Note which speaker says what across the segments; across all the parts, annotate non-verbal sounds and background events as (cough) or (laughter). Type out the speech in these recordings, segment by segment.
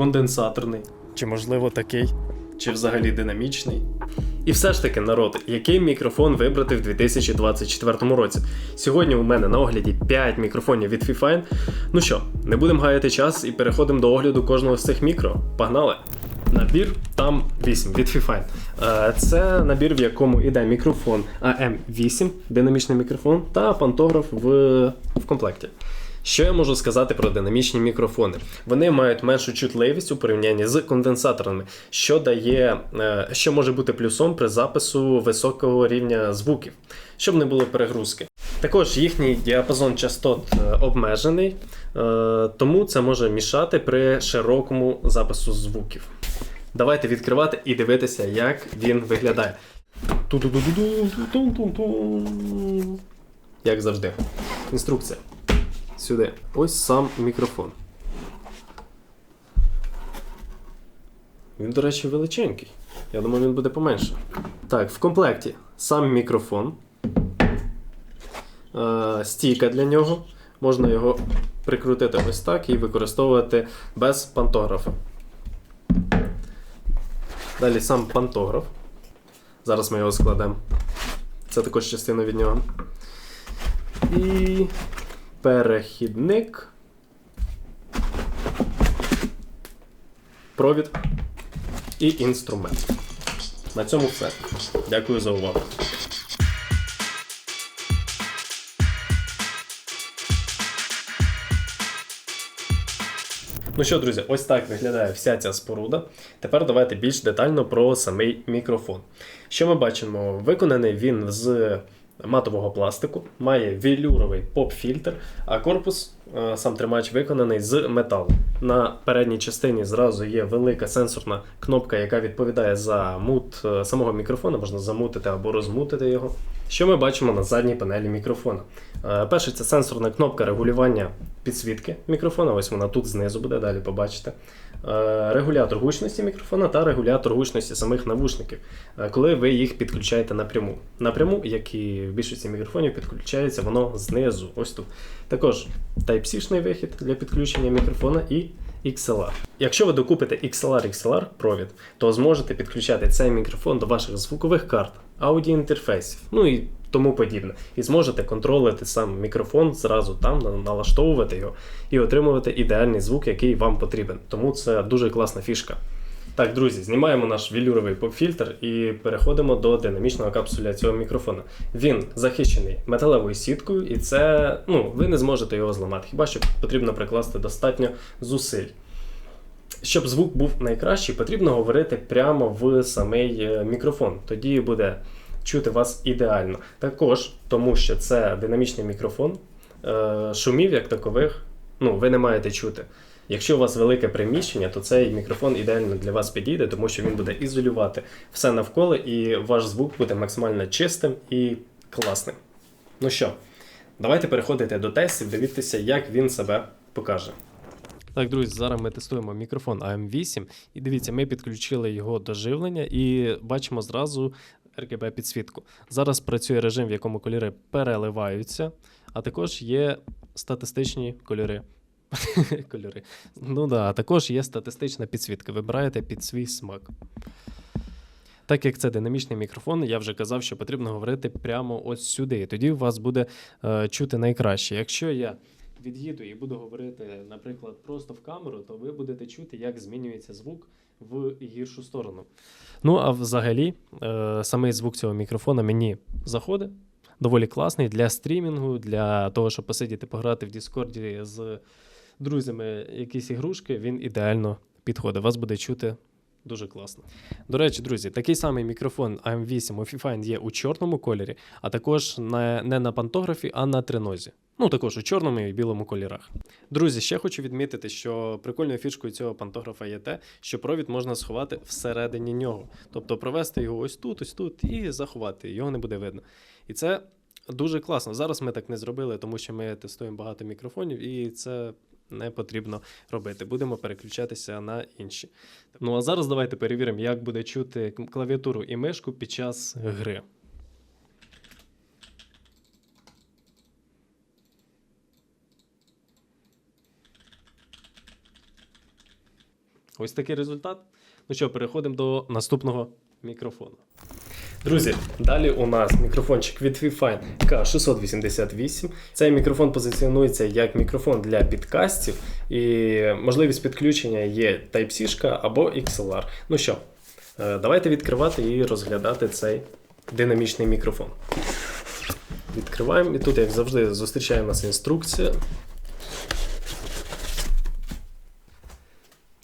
Speaker 1: конденсаторний, чи можливо такий, чи взагалі динамічний. І все ж таки, народ, який мікрофон вибрати в 2024 році? Сьогодні у мене на огляді 5 мікрофонів від Fifine. Ну що, не будемо гаяти час і переходимо до огляду кожного з цих мікро. Погнали! Набір там 8 від Fifine. Е, Це набір, в якому йде мікрофон AM8, динамічний мікрофон, та пантограф в, в комплекті. Що я можу сказати про динамічні мікрофони? Вони мають меншу чутливість у порівнянні з конденсаторними, що дає, е, що може бути плюсом при запису високого рівня звуків, щоб не було перегрузки. Також їхній діапазон частот е, обмежений, е, тому це може мішати при широкому запису звуків. Давайте відкривати і дивитися, як він виглядає. Як завжди. Інструкція. Сюди. Ось сам мікрофон. Він, до речі, величенький. Я думаю, він буде поменше. Так, в комплекті сам мікрофон. Е, стійка для нього. Можна його прикрутити ось так і використовувати без пантографа. Далі сам пантограф. Зараз ми його складемо. Це також частина від нього. І перехідник. Провід і інструмент. На цьому все. Дякую за увагу. Ну що, друзі, ось так виглядає вся ця споруда. Тепер давайте більш детально про самий мікрофон. Що ми бачимо? Виконаний він з матового пластику, має велюровий поп-фільтр, а корпус, е, сам тримач, виконаний з металу. На передній частині зразу є велика сенсорна кнопка, яка відповідає за мут е, самого мікрофона, можна замутити або розмутити його. Що ми бачимо на задній панелі мікрофона? Е, Перше, це сенсорна кнопка регулювання підсвітки мікрофона. Ось вона тут знизу буде, далі побачите. Е, Регулятор гучності мікрофона та регулятор гучності самих навушників, е, коли ви їх підключаєте напряму. Напряму, як і в більшості мікрофонів, підключається воно знизу. Ось тут. Також Type-C-шний вихід для підключення мікрофона і XLR. Якщо ви докупите XLR XLR провід, то зможете підключати цей мікрофон до ваших звукових карт, аудіоінтерфейсів, ну і тому подібне. І зможете контролити сам мікрофон зразу там, налаштовувати його і отримувати ідеальний звук, який вам потрібен. Тому це дуже класна фішка. Так, друзі, знімаємо наш велюровий поп-фільтр і переходимо до динамічного капсуля цього мікрофона. Він захищений металевою сіткою, і це ну, ви не зможете його зламати. Хіба що потрібно прикласти достатньо зусиль. Щоб звук був найкращий, потрібно говорити прямо в самий е, мікрофон. Тоді буде чути вас ідеально. Також, тому що це динамічний мікрофон, е, шумів як такових ну, ви не маєте чути. Якщо у вас велике приміщення, то цей мікрофон ідеально для вас підійде, тому що він буде ізолювати все навколо, і ваш звук буде максимально чистим і класним. Ну що, давайте переходити до тестів, дивіться, як він себе покаже. Так, друзі, зараз ми тестуємо мікрофон AM8, і дивіться, ми підключили його до живлення і бачимо зразу RGB підсвітку. Зараз працює режим, в якому кольори переливаються, а також є статистичні кольори. (laughs) кольори. Ну да, а також є статистична підсвітка. Вибираєте під свій смак. Так як це динамічний мікрофон, я вже казав, що потрібно говорити прямо ось сюди. І тоді вас буде е, чути найкраще. Якщо я від'їду і буду говорити, наприклад, просто в камеру, то ви будете чути, як змінюється звук в гіршу сторону. Ну, а взагалі, е, самий звук цього мікрофона мені заходить. Доволі класний для стрімінгу, для того, щоб посидіти, пограти в Діскорді з друзями якісь ігрушки, він ідеально підходить. Вас буде чути дуже класно. До речі, друзі, такий самий мікрофон AM8 у Fifine є у чорному кольорі, а також на, не на пантографі, а на тринозі. Ну, також у чорному і білому кольорах. Друзі, ще хочу відмітити, що прикольною фішкою цього пантографа є те, що провід можна сховати всередині нього. Тобто провести його ось тут, ось тут і заховати, його не буде видно. І це дуже класно. Зараз ми так не зробили, тому що ми тестуємо багато мікрофонів, і це не потрібно робити. Будемо переключатися на інші. Ну а зараз давайте перевіримо, як буде чути клавіатуру і мишку під час гри. Ось такий результат. Ну що, переходимо до наступного мікрофону. Друзі, далі у нас мікрофончик від Fifine K688. Цей мікрофон позиціонується як мікрофон для підкастів, і можливість підключення є Type-C або XLR. Ну що, е, давайте відкривати і розглядати цей динамічний мікрофон. Відкриваємо, і тут, як завжди, зустрічає нас інструкція.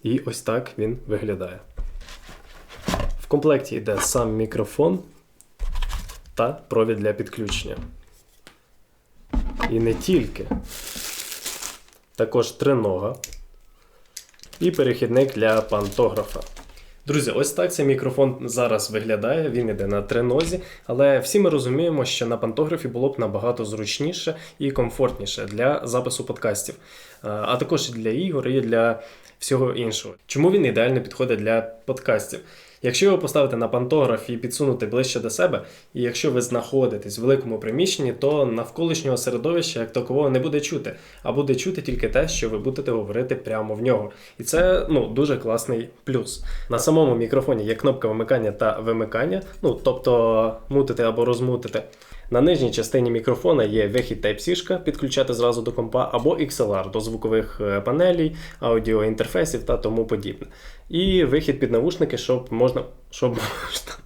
Speaker 1: І ось так він виглядає. В комплекті йде сам мікрофон та провід для підключення. І не тільки. Також тринога і перехідник для пантографа. Друзі, ось так цей мікрофон зараз виглядає. Він іде на тринозі, але всі ми розуміємо, що на пантографі було б набагато зручніше і комфортніше для запису подкастів, а також і для ігор, і для всього іншого. Чому він ідеально підходить для подкастів? Якщо його поставити на пантограф і підсунути ближче до себе, і якщо ви знаходитесь в великому приміщенні, то навколишнього середовища як такового не буде чути, а буде чути тільки те, що ви будете говорити прямо в нього. І це ну дуже класний плюс. На самому мікрофоні є кнопка вимикання та вимикання, ну тобто мутити або розмутити. На нижній частині мікрофона є вихід Type-C, підключати зразу до компа, або XLR до звукових е, панелей, аудіоінтерфейсів та тому подібне. І вихід під навушники, щоб можна, щоб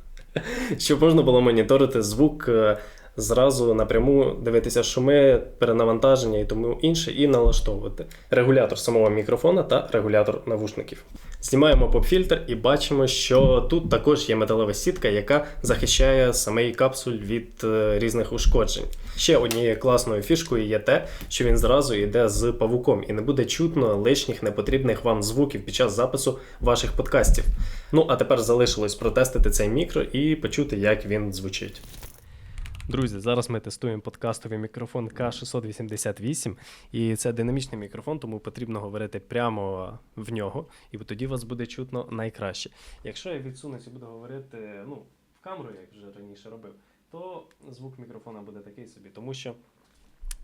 Speaker 1: (laughs) щоб можна було моніторити звук е, зразу напряму, дивитися шуми, перенавантаження і тому інше, і налаштовувати регулятор самого мікрофона та регулятор навушників. Знімаємо поп-фільтр і бачимо, що тут також є металева сітка, яка захищає самий капсуль від е, різних ушкоджень. Ще однією класною фішкою є те, що він зразу йде з павуком і не буде чутно лишніх непотрібних вам звуків під час запису ваших подкастів. Ну а тепер залишилось протестити цей мікро і почути, як він звучить. Друзі, зараз ми тестуємо подкастовий мікрофон К688, і це динамічний мікрофон, тому потрібно говорити прямо в нього, і тоді вас буде чутно найкраще. Якщо я відсунусь і буду говорити ну, в камеру, як вже раніше робив, то звук мікрофона буде такий собі, тому що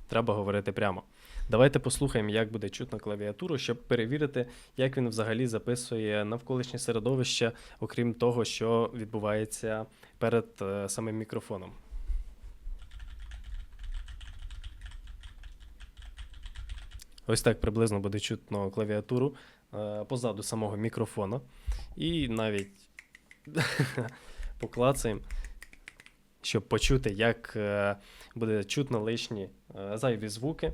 Speaker 1: треба говорити прямо. Давайте послухаємо, як буде чутно клавіатуру, щоб перевірити, як він взагалі записує навколишнє середовище, окрім того, що відбувається перед е, самим мікрофоном. Ось так приблизно буде чутно клавіатуру е, позаду самого мікрофона. І навіть (laughs) поклацаємо, щоб почути, як е, буде чутно лишні е, зайві звуки.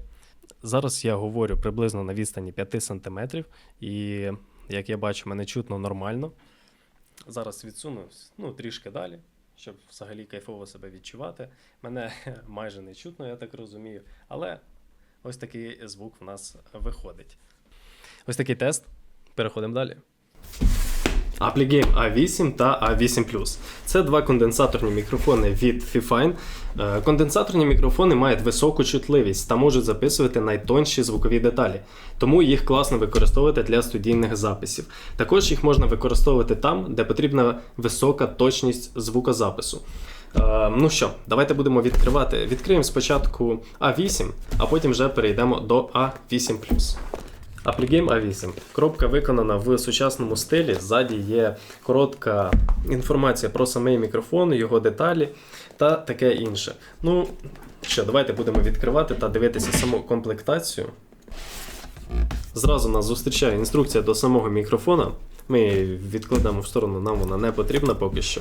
Speaker 1: Зараз я говорю приблизно на відстані 5 см, і як я бачу, мене чутно нормально. Зараз відсуну ну, трішки далі, щоб взагалі кайфово себе відчувати. Мене (laughs) майже не чутно, я так розумію. Але ось такий звук в нас виходить. Ось такий тест. Переходимо далі. Appligame A8 та A8 Це два конденсаторні мікрофони від Fifine. Е, Конденсаторні мікрофони мають високу чутливість та можуть записувати найтонші звукові деталі, тому їх класно використовувати для студійних записів. Також їх можна використовувати там, де потрібна висока точність звукозапису. Е, Ну що, давайте будемо відкривати. Відкриємо спочатку A8, а потім вже перейдемо до A8. Appligame A8. Коробка виконана в сучасному стилі. Ззаді є коротка інформація про самий мікрофон, його деталі та таке інше. Ну що, давайте будемо відкривати та дивитися саму комплектацію. Зразу нас зустрічає інструкція до самого мікрофона. Ми відкладемо в сторону, нам вона не потрібна поки що.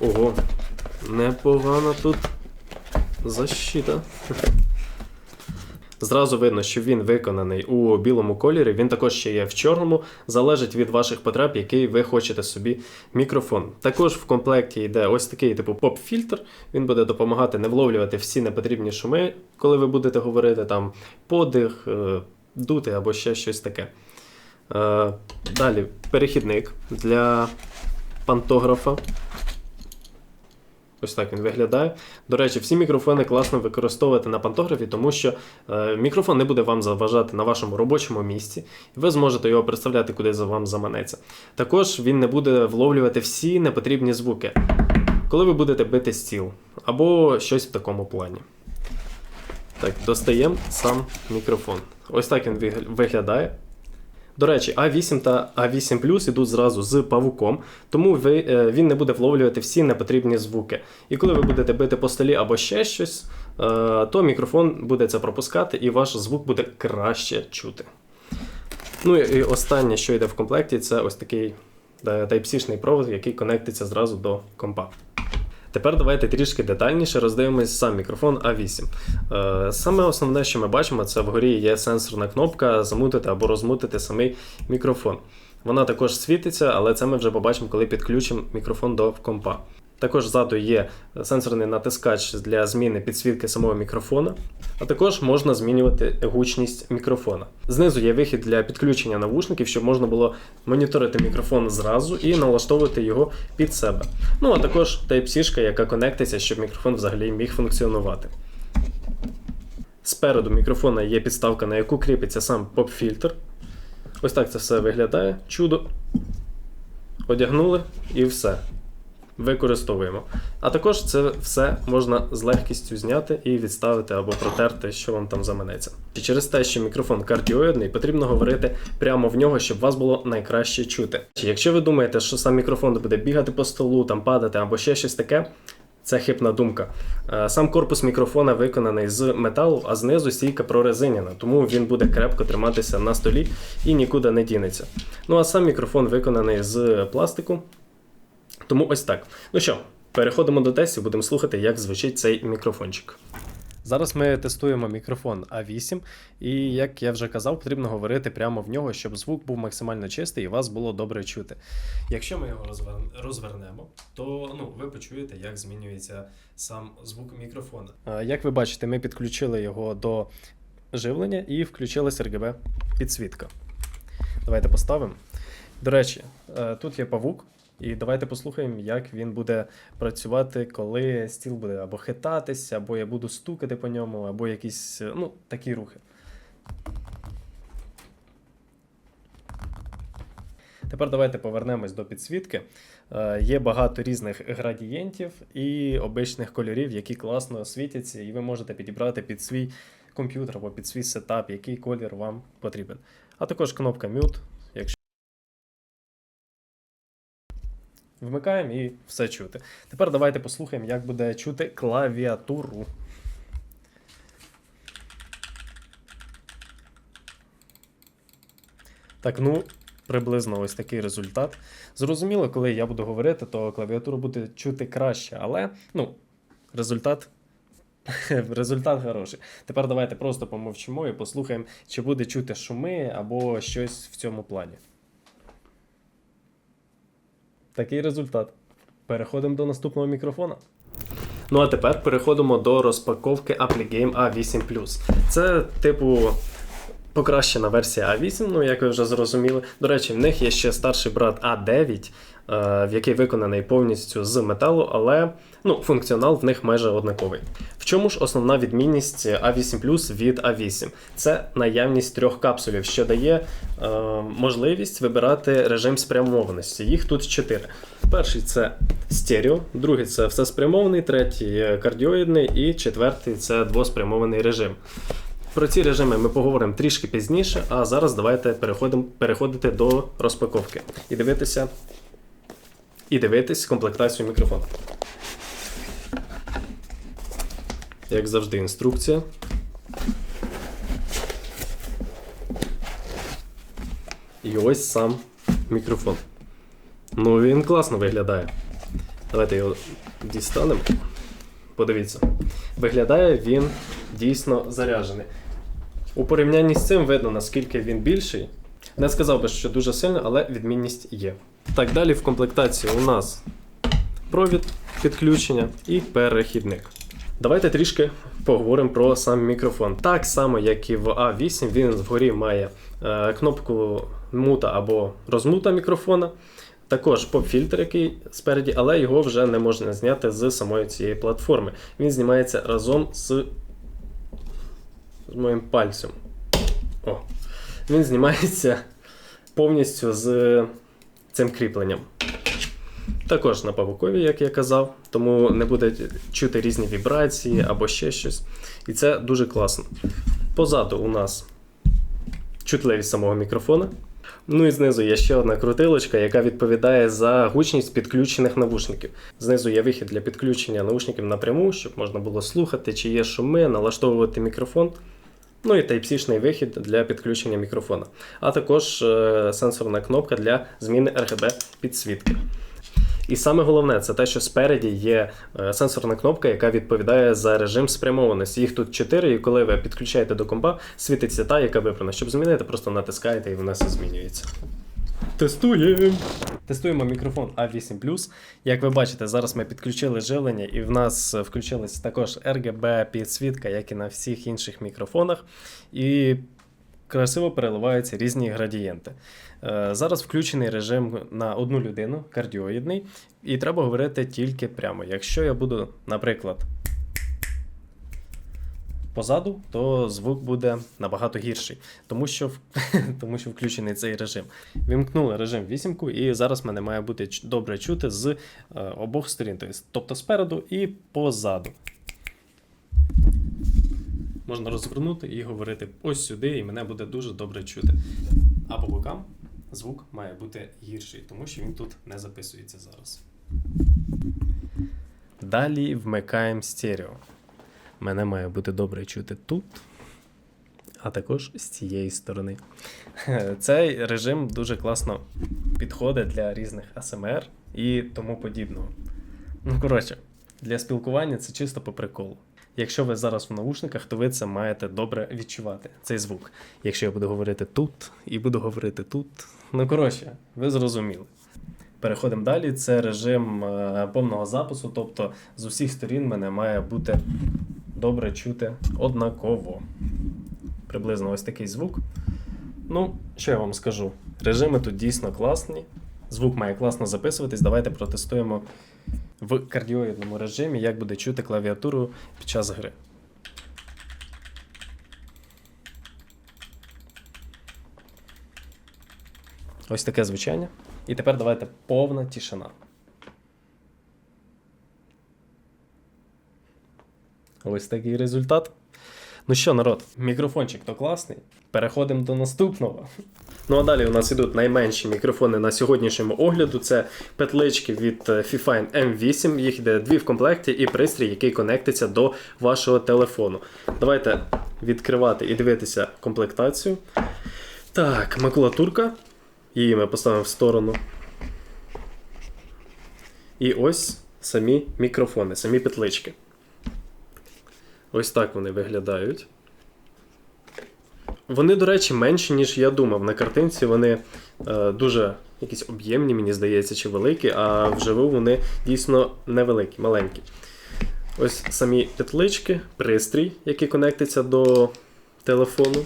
Speaker 1: Ого, непогана тут защита. Зразу видно, що він виконаний у білому кольорі, він також ще є в чорному, залежить від ваших потреб, який ви хочете собі мікрофон. Також в комплекті йде ось такий типу поп-фільтр. Він буде допомагати не вловлювати всі непотрібні шуми, коли ви будете говорити там подих, е, дути або ще щось таке. Е, Далі перехідник для пантографа. Ось так він виглядає. До речі, всі мікрофони класно використовувати на пантографі, тому що е, мікрофон не буде вам заважати на вашому робочому місці, і ви зможете його представляти, куди за вам заманеться. Також він не буде вловлювати всі непотрібні звуки, коли ви будете бити стіл або щось в такому плані. Так, достаємо сам мікрофон. Ось так він виглядає. До речі, А8 та А8 Plus ідуть зразу з павуком, тому ви, е, він не буде вловлювати всі непотрібні звуки. І коли ви будете бити по столі або ще щось, е, то мікрофон буде це пропускати і ваш звук буде краще чути. Ну і і останнє, що йде в комплекті, це ось такий е, Type-C-шний провод, який конектиться зразу до компа. Тепер давайте трішки детальніше роздивимось сам мікрофон А8. Е, Саме основне, що ми бачимо, це вгорі є сенсорна кнопка замутити або розмутити самий мікрофон. Вона також світиться, але це ми вже побачимо, коли підключимо мікрофон до компа. Також ззаду є сенсорний натискач для зміни підсвітки самого мікрофона, а також можна змінювати гучність мікрофона. Знизу є вихід для підключення навушників, щоб можна було моніторити мікрофон зразу і налаштовувати його під себе. Ну а також Type-C, яка конектиться, щоб мікрофон взагалі міг функціонувати. Спереду мікрофона є підставка, на яку кріпиться сам поп-фільтр. Ось так це все виглядає. Чудо. Одягнули і все. Використовуємо. А також це все можна з легкістю зняти і відставити або протерти, що вам там заманеться. І через те, що мікрофон кардіоїдний, потрібно говорити прямо в нього, щоб вас було найкраще чути. Якщо ви думаєте, що сам мікрофон буде бігати по столу, там падати або ще щось таке. Це хибна думка. Е, Сам корпус мікрофона виконаний з металу, а знизу стійка прорезиняна, тому він буде крепко триматися на столі і нікуди не дінеться. Ну а сам мікрофон виконаний з пластику. Тому ось так. Ну що, переходимо до тестів, будемо слухати, як звучить цей мікрофончик. Зараз ми тестуємо мікрофон А8, і як я вже казав, потрібно говорити прямо в нього, щоб звук був максимально чистий і вас було добре чути. Якщо ми його розвернемо, то ну, ви почуєте, як змінюється сам звук мікрофона. Як ви бачите, ми підключили його до живлення і включилась RGB підсвітка. Давайте поставимо. До речі, е, тут є павук. І давайте послухаємо, як він буде працювати, коли стіл буде або хитатися, або я буду стукати по ньому, або якісь ну, такі рухи. Тепер давайте повернемось до підсвітки. Е, Є багато різних градієнтів і обичних кольорів, які класно світяться, і ви можете підібрати під свій комп'ютер або під свій сетап, який колір вам потрібен. А також кнопка Mute, Вмикаємо і все чути. Тепер давайте послухаємо, як буде чути клавіатуру. Так, ну, приблизно ось такий результат. Зрозуміло, коли я буду говорити, то клавіатуру буде чути краще, але ну, результат. (laughs) Результат хороший. Тепер давайте просто помовчимо і послухаємо, чи буде чути шуми або щось в цьому плані. Такий результат. Переходимо до наступного мікрофона. Ну а тепер переходимо до розпаковки Applegame A8 Це, типу, покращена версія A8, ну як ви вже зрозуміли. До речі, в них є ще старший брат A9, е, в який виконаний повністю з металу, але ну, функціонал в них майже однаковий. В чому ж основна відмінність A8 від A8? Це наявність трьох капсулів, що дає е, можливість вибирати режим спрямованості. Їх тут чотири. Перший це стерео, другий це всеспрямований, третій кардіоїдний і четвертий це двоспрямований режим. Про ці режими ми поговоримо трішки пізніше, а зараз давайте переходимо, переходити до розпаковки і дивитися, і дивитись комплектацію мікрофону. Як завжди, інструкція. І ось сам мікрофон. Ну, він класно виглядає. Давайте його дістанемо. Подивіться. Виглядає він дійсно заряджений. У порівнянні з цим видно, наскільки він більший. Не сказав би, що дуже сильно, але відмінність є. Так, далі в комплектації у нас провід, підключення і перехідник. Давайте трішки поговоримо про сам мікрофон. Так само, як і в А8, він вгорі має е, кнопку мута або розмута мікрофона. Також поп-фільтр, який спереді, але його вже не можна зняти з самої цієї платформи. Він знімається разом з, моїм пальцем. О. Він знімається повністю з цим кріпленням. Також на павукові, як я казав, тому не буде чути різні вібрації або ще щось. І це дуже класно. Позаду у нас чутливість самого мікрофона. Ну і знизу є ще одна крутилочка, яка відповідає за гучність підключених навушників. Знизу є вихід для підключення навушників напряму, щоб можна було слухати, чи є шуми, налаштовувати мікрофон. Ну і Type-C-шний вихід для підключення мікрофона. А також е, сенсорна кнопка для зміни RGB підсвітки. І саме головне, це те, що спереді є е, сенсорна кнопка, яка відповідає за режим спрямованості. Їх тут 4, і коли ви підключаєте до компа, світиться та, яка вибрана. Щоб змінити, просто натискаєте і вона все змінюється. Тестуємо! Тестуємо мікрофон A8 Як ви бачите, зараз ми підключили живлення, і в нас включилась також RGB підсвітка, як і на всіх інших мікрофонах. І красиво переливаються різні градієнти. Е, Зараз включений режим на одну людину, кардіоїдний, і треба говорити тільки прямо. Якщо я буду, наприклад, позаду, то звук буде набагато гірший, тому що, (laughs) тому що включений цей режим. Вімкнули режим вісімку, і зараз мене має бути добре чути з е, обох сторін, тобто- спереду і позаду. Можна розвернути і говорити ось сюди, і мене буде дуже добре чути. А по бокам звук має бути гірший, тому що він тут не записується зараз. Далі вмикаємо стерео. Мене має бути добре чути тут, а також з цієї сторони. (laughs) Цей режим дуже класно підходить для різних ASMR і тому подібного. Ну, коротше, для спілкування це чисто по приколу. Якщо ви зараз в наушниках, то ви це маєте добре відчувати, цей звук. Якщо я буду говорити тут і буду говорити тут. Ну, коротше, ви зрозуміли. Переходимо далі. Це режим е, повного запису, тобто з усіх сторін мене має бути добре чути однаково. Приблизно ось такий звук. Ну, що я вам скажу? Режими тут дійсно класні. Звук має класно записуватись. Давайте протестуємо в кардіоїдному режимі, як буде чути клавіатуру під час гри. Ось таке звучання. І тепер давайте повна тишина. Ось такий результат. Ну що, народ, мікрофончик то класний. Переходимо до наступного. Ну а далі у нас ідуть найменші мікрофони на сьогоднішньому огляду. Це петлички від е, Fifine M8. Їх йде дві в комплекті і пристрій, який конектиться до вашого телефону. Давайте відкривати і дивитися комплектацію. Так, макулатурка. Її ми поставимо в сторону. І ось самі мікрофони, самі петлички. Ось так вони виглядають. Вони, до речі, менші, ніж я думав. На картинці вони е, дуже якісь об'ємні, мені здається, чи великі, а вживу вони дійсно невеликі, маленькі. Ось самі петлички, пристрій, який конектиться до телефону,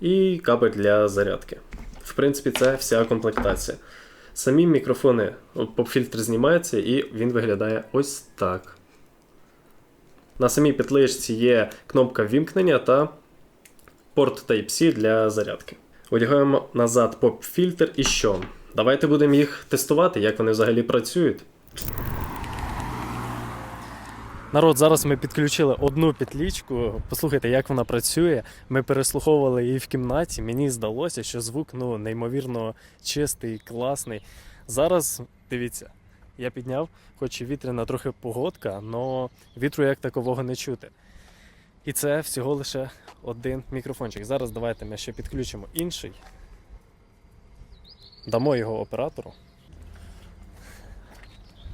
Speaker 1: і кабель для зарядки. Принципі, це вся комплектація. Самі мікрофони, поп-фільтр знімається, і він виглядає ось так. На самій петличці є кнопка вімкнення та порт Type-C для зарядки. Одягаємо назад поп-фільтр і що? Давайте будемо їх тестувати, як вони взагалі працюють. Народ, зараз ми підключили одну петлічку. Послухайте, як вона працює. Ми переслуховували її в кімнаті. Мені здалося, що звук ну, неймовірно чистий, класний. Зараз дивіться, я підняв, хоч і вітряна трохи погодка, але вітру як такового не чути. І це всього лише один мікрофончик. Зараз давайте ми ще підключимо інший. Дамо його оператору.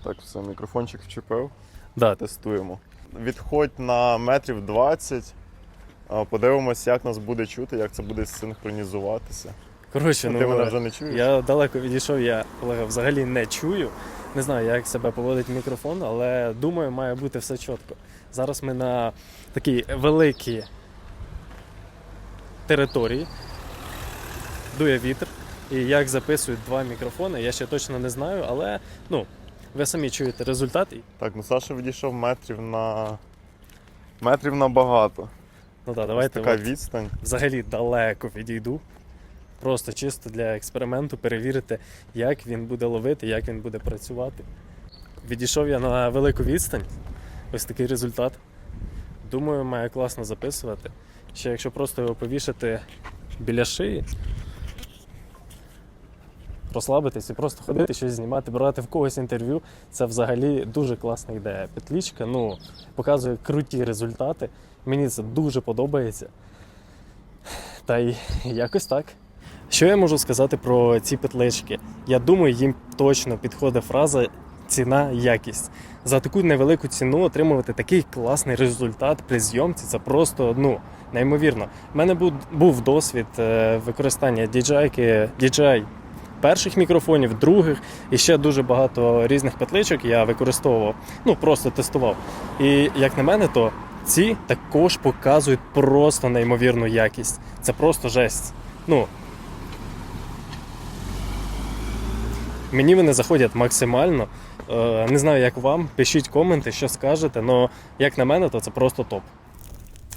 Speaker 2: Так, все, мікрофончик вчепив.
Speaker 1: Да,
Speaker 2: Тестуємо. Відходь на метрів 20. Подивимось, як нас буде чути, як це буде синхронізуватися.
Speaker 1: коротше,
Speaker 2: Ну, ти мене вже не чуєш?
Speaker 1: Я далеко відійшов, я колега взагалі не чую. Не знаю, як себе поводить мікрофон, але думаю, має бути все чітко. Зараз ми на такій великій території. Дує вітер. І як записують два мікрофони, я ще точно не знаю, але ну, ви самі чуєте результат.
Speaker 2: Так, ну Саша відійшов метрів на. Метрів на багато.
Speaker 1: Ну так,
Speaker 2: Ось
Speaker 1: давайте
Speaker 2: така
Speaker 1: от,
Speaker 2: відстань.
Speaker 1: взагалі далеко відійду. Просто чисто для експерименту перевірити, як він буде ловити, як він буде працювати. Відійшов я на велику відстань. Ось такий результат. Думаю, має класно записувати. Ще якщо просто його повішати біля шиї, розслабитись і просто ходити, щось знімати, брати в когось інтерв'ю. Це взагалі дуже класна ідея. Петлічка ну, показує круті результати. Мені це дуже подобається. Та й якось так. Що я можу сказати про ці петлички? Я думаю, їм точно підходить фраза ціна якість. За таку невелику ціну отримувати такий класний результат при зйомці це просто ну, неймовірно. У мене був, був досвід е, використання DJI, DJI перших мікрофонів, других і ще дуже багато різних петличок я використовував, ну просто тестував. І як на мене, то ці також показують просто неймовірну якість. Це просто жесть. Ну, Мені вони заходять максимально. Е, Не знаю, як вам. Пишіть коменти, що скажете, але як на мене, то це просто топ.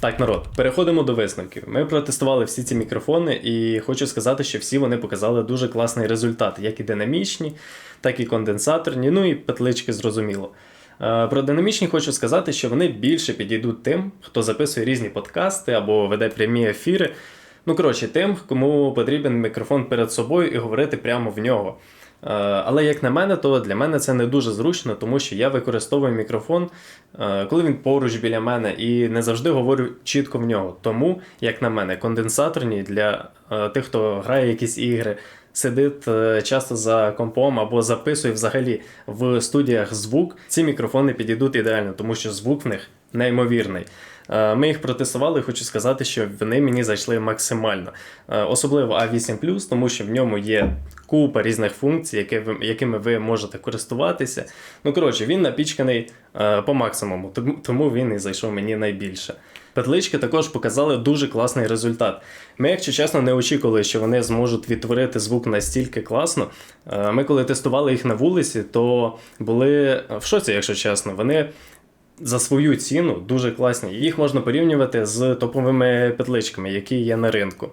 Speaker 1: Так, народ, переходимо до висновків. Ми протестували всі ці мікрофони, і хочу сказати, що всі вони показали дуже класний результат, як і динамічні, так і конденсаторні, ну і петлички зрозуміло. Е, Про динамічні хочу сказати, що вони більше підійдуть тим, хто записує різні подкасти або веде прямі ефіри. Ну, коротше, тим, кому потрібен мікрофон перед собою і говорити прямо в нього. Е, Але як на мене, то для мене це не дуже зручно, тому що я використовую мікрофон, е, коли він поруч біля мене, і не завжди говорю чітко в нього. Тому, як на мене, конденсаторні для е, тих, хто грає якісь ігри, сидить часто за компом або записує взагалі в студіях звук, ці мікрофони підійдуть ідеально, тому що звук в них неймовірний. Е, Ми їх протестували, хочу сказати, що вони мені зайшли максимально. Е, Особливо A8 тому що в ньому є купа різних функцій, якими ви можете користуватися. Ну, коротше, він напічканий е, по максимуму, тому- він і зайшов мені найбільше. Петлички також показали дуже класний результат. Ми, якщо чесно, не очікували, що вони зможуть відтворити звук настільки класно. Ми, коли тестували їх на вулиці, то були в шоці, якщо чесно. Вони за свою ціну дуже класні. Їх можна порівнювати з топовими петличками, які є на ринку.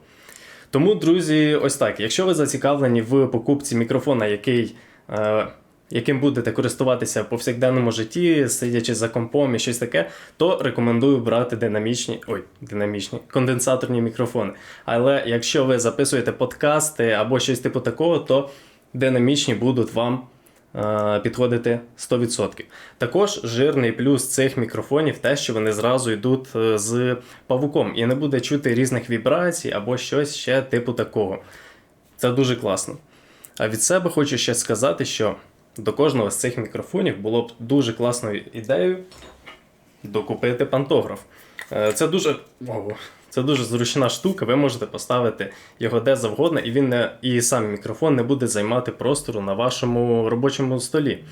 Speaker 1: Тому, друзі, ось так. Якщо ви зацікавлені в покупці мікрофона, який, е, яким будете користуватися в повсякденному житті, сидячи за компом і щось таке, то рекомендую брати динамічні, ой, динамічні конденсаторні мікрофони. Але якщо ви записуєте подкасти або щось типу такого, то динамічні будуть вам підходити 100%. Також жирний плюс цих мікрофонів те, що вони зразу йдуть е, з павуком і не буде чути різних вібрацій або щось ще типу такого. Це дуже класно. А від себе хочу ще сказати, що до кожного з цих мікрофонів було б дуже класною ідеєю докупити пантограф. Е, Це дуже, це дуже зручна штука. Ви можете поставити його де завгодно, і він не і сам мікрофон не буде займати простору на вашому робочому столі.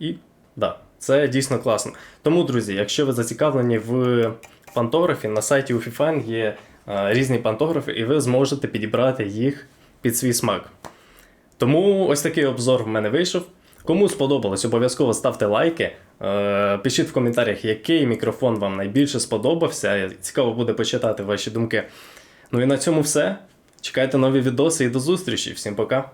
Speaker 1: І да, це дійсно класно. Тому, друзі, якщо ви зацікавлені в пантографі, на сайті UFIFAN є е, різні пантографи, і ви зможете підібрати їх під свій смак. Тому ось такий обзор в мене вийшов. Кому сподобалось, обов'язково ставте лайки. Е, Пишіть в коментарях, який мікрофон вам найбільше сподобався. Цікаво буде почитати ваші думки. Ну і на цьому все. Чекайте нові відоси і до зустрічі. Всім пока!